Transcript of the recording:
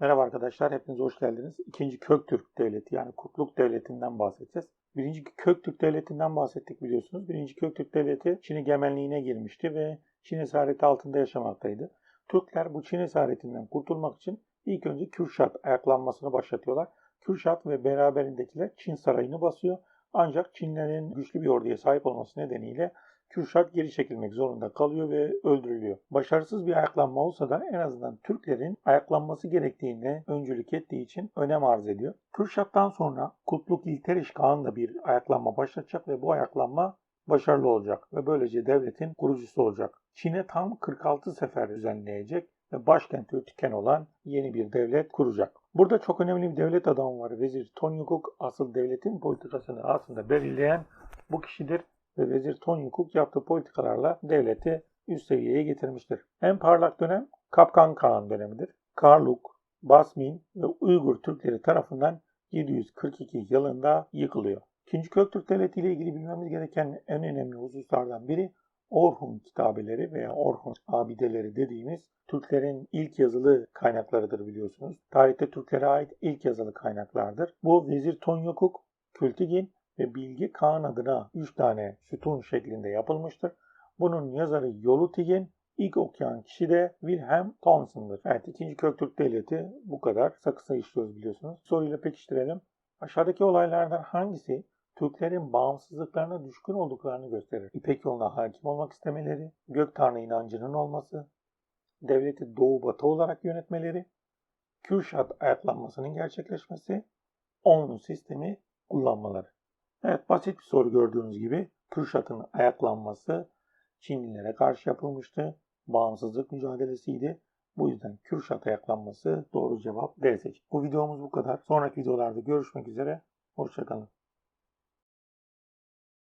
Merhaba arkadaşlar, hepiniz hoş geldiniz. İkinci Köktürk Devleti yani Kutluk Devleti'nden bahsedeceğiz. Birinci Köktürk Devleti'nden bahsettik biliyorsunuz. Birinci Köktürk Devleti Çin egemenliğine girmişti ve Çin esareti altında yaşamaktaydı. Türkler bu Çin esaretinden kurtulmak için ilk önce Kürşat ayaklanmasını başlatıyorlar. Kürşat ve beraberindekiler Çin sarayını basıyor. Ancak Çinlerin güçlü bir orduya sahip olması nedeniyle Kürşat geri çekilmek zorunda kalıyor ve öldürülüyor. Başarısız bir ayaklanma olsa da en azından Türklerin ayaklanması gerektiğine öncülük ettiği için önem arz ediyor. Kürşat'tan sonra Kutluk İlteriş Kağan da bir ayaklanma başlatacak ve bu ayaklanma başarılı olacak ve böylece devletin kurucusu olacak. Çin'e tam 46 sefer düzenleyecek ve başkenti Ötüken olan yeni bir devlet kuracak. Burada çok önemli bir devlet adamı var. Vezir Tonyukuk asıl devletin politikasını aslında belirleyen bu kişidir ve Vezir Tonyukuk yaptığı politikalarla devleti üst seviyeye getirmiştir. En parlak dönem Kapkan Kağan dönemidir. Karluk, Basmin ve Uygur Türkleri tarafından 742 yılında yıkılıyor. İkinci Köktürk Devleti ile ilgili bilmemiz gereken en önemli hususlardan biri Orhun kitabeleri veya Orhun abideleri dediğimiz Türklerin ilk yazılı kaynaklarıdır biliyorsunuz. Tarihte Türklere ait ilk yazılı kaynaklardır. Bu Vezir Tonyukuk, Kültigin ve Bilgi Kağan adına 3 tane sütun şeklinde yapılmıştır. Bunun yazarı Yolutigin, ilk okuyan kişi de Wilhelm Thomson'dır. Evet ikinci Köktürk Devleti bu kadar. Kısa kısa işliyoruz biliyorsunuz. Soruyla pekiştirelim. Aşağıdaki olaylardan hangisi Türklerin bağımsızlıklarına düşkün olduklarını gösterir? İpek yoluna hakim olmak istemeleri, gök tanrı inancının olması, devleti doğu batı olarak yönetmeleri, Kürşat ayaklanmasının gerçekleşmesi, onlu sistemi kullanmaları. Evet basit bir soru gördüğünüz gibi Kürşat'ın ayaklanması Çinlilere karşı yapılmıştı. Bağımsızlık mücadelesiydi. Bu yüzden Kürşat ayaklanması doğru cevap D seçeneği. Bu videomuz bu kadar. Sonraki videolarda görüşmek üzere. Hoşçakalın.